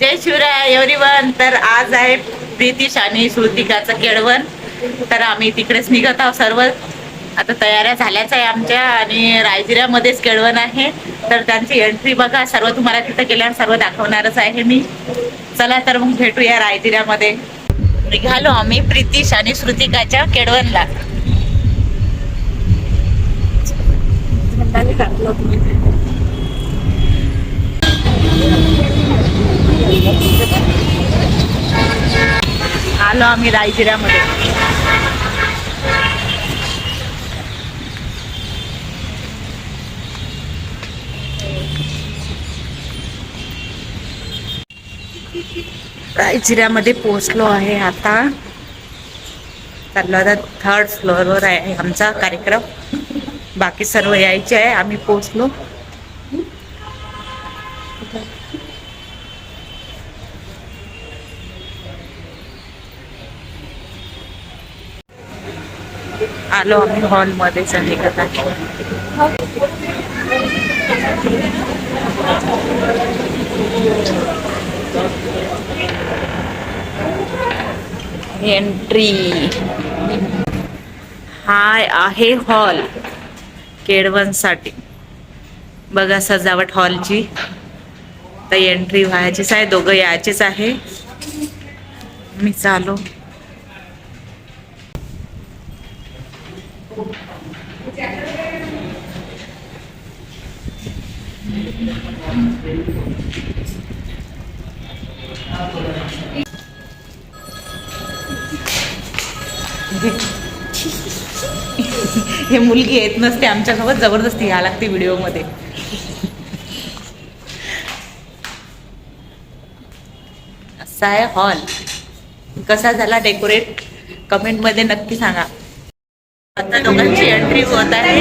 जय Shivray everyone तर आज आहे प्रीतीश आणि श्रुतिकाचं केळवण. तर आम्ही तिकडेच निघत आहोत सर्व. आता तयाऱ्या झाल्याच आहे आमच्या आणि रायजिऱ्यामध्येच केळवण आहे. तर त्यांची एंट्री बघा. सर्व तुम्हाला तिथं गेल्यावर सर्व दाखवणारच आहे मी. चला तर मग भेटूया रायजिऱ्यामध्ये निघालो आम्ही प्रीतीश आणि श्रुतिकाच्या केळवणला. आलो आम्ही रायजिऱ्यामध्ये रायजिऱ्यामध्ये पोहोचलो आहे आता. चाललो आता थर्ड फ्लोअरवर आहे आमचा कार्यक्रम. बाकी सर्व यायचे आहे आम्ही पोहोचलो. आलो आम्ही हॉलमध्येच निघत आहे एंट्री हाय आहे हॉल. केडवनसाठी बघा सजावट हॉलची. तर एंट्री व्हायचीच आहे. दोघं यायचेच आहे. मी चालू. हे मुलगी येत नसते आमच्यासोबत जबरदस्ती घ्या लागते व्हिडिओमध्ये. असा आहे हॉल कसा झाला डेकोरेट? कमेंटमध्ये नक्की सांगा. आता दोघांची एंट्री होत आहे.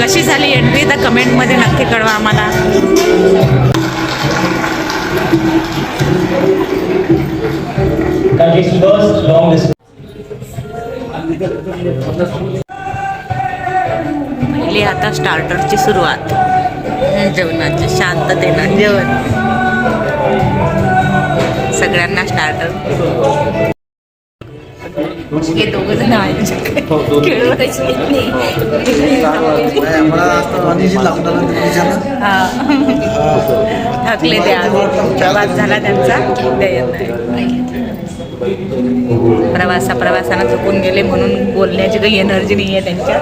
कशी झाली एंट्री तर कमेंटमध्ये नक्की कळवा आम्हाला. पहिली आता स्टार्टरची सुरुवात. जेवणाची शांततेनं. जेवण. सगळ्यांना स्टार्टर हे दोघं जण खेळवायचे थकले ते प्रवास झाला त्यांचा. प्रवासा प्रवासानं चुकून गेले म्हणून बोलण्याची काही एनर्जी नाही आहे त्यांच्या.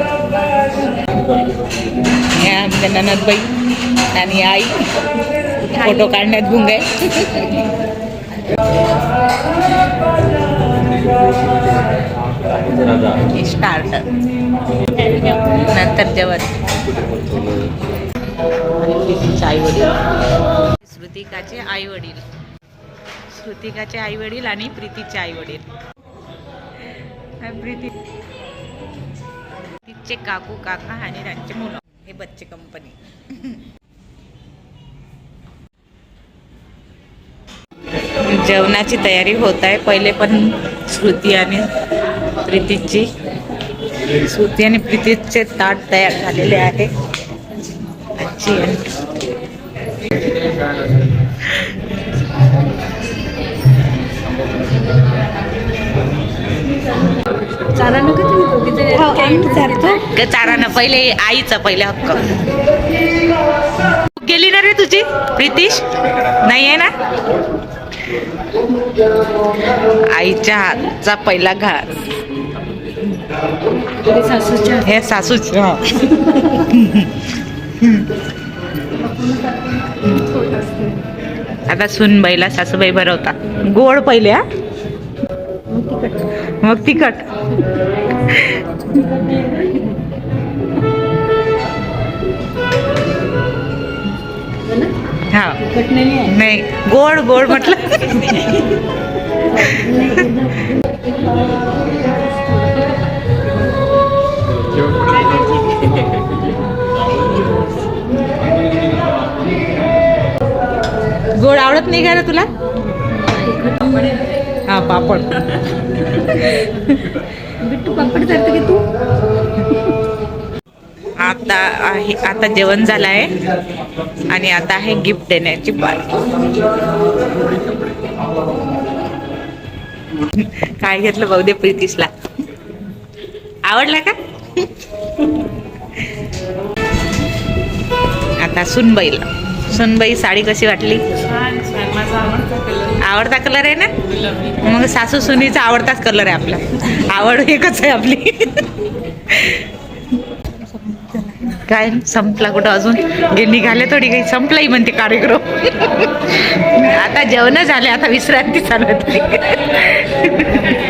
आमच्या ननदबाई आणि आई. फोटो काढण्यात गुंग आहे. स्टार्ट नंतर जेवण. आणि प्रीतीचे आई वडील. श्रुतिकाचे आई वडील. श्रुतिकाचे आई वडील आणि प्रीतीचे आई वडील. प्रीती तिचे काकू काका आणि त्यांचे मुलं. हे बच्चे कंपनी जेवणाची तयारी होत आहे. पहिले पण श्रुती आणि प्रीतीची. श्रुती आणि प्रीतीचे ताट तयार झालेले आहे. चारा नका तुम्ही हो, चारानं पहिले आईचा पहिले हक्क. गेली ना रे तुझी प्रीतीश? नाही आहे ना? आईच्या हातचा पहिला घास. सासूच्या? हे सासूच आता सुनबाईला सासूबाई भरवता. गोड पहिले हा. मग तिखट. हा. नाही गोड गोड म्हटलं. गोड आवडत नाही का रे तुला? हा पापड. बिट्टू पापड चालतं की तू? आता आहे आता जेवण झालं आहे आणि आता आहे गिफ्ट देण्याची पार्टी. काय घेतलं भाऊ दे प्रितीशला. आवडला का? आता सुनबाईला. सुनबाई साडी कशी वाटली? आवडता कलर आहे ना? मग सासू सुनीचा आवडताच कलर आहे आपला. आवड एकच आहे आपली. काय? संपला कुठं अजून? गे निघाले थोडी काही संपलाही म्हणते कार्यक्रम. आता जेवण झाले आता विश्रांती चालू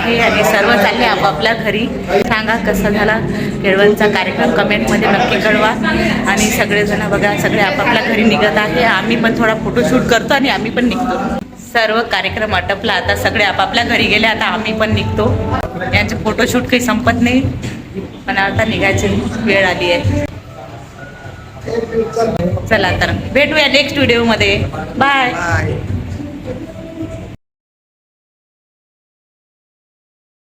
आहे आणि सर्व चालले आपापल्या घरी. सांगा कसा झाला केळवणचा कार्यक्रम? कमेंटमध्ये नक्की कळवा. आणि सगळेजण बघा सगळे आपापल्या घरी निघत आहे. आम्ही पण थोडा फोटोशूट करतो आणि आम्ही पण निघतो. सर्व कार्यक्रम आटपला. आता सगळे आपापल्या घरी गेले. आता आम्ही पण निघतो. यांचे फोटोशूट काही संपत नाही. पण आता निघायची वेळ आली आहे. चला तर भेटूया नेक्स्ट व्हिडिओमध्ये बाय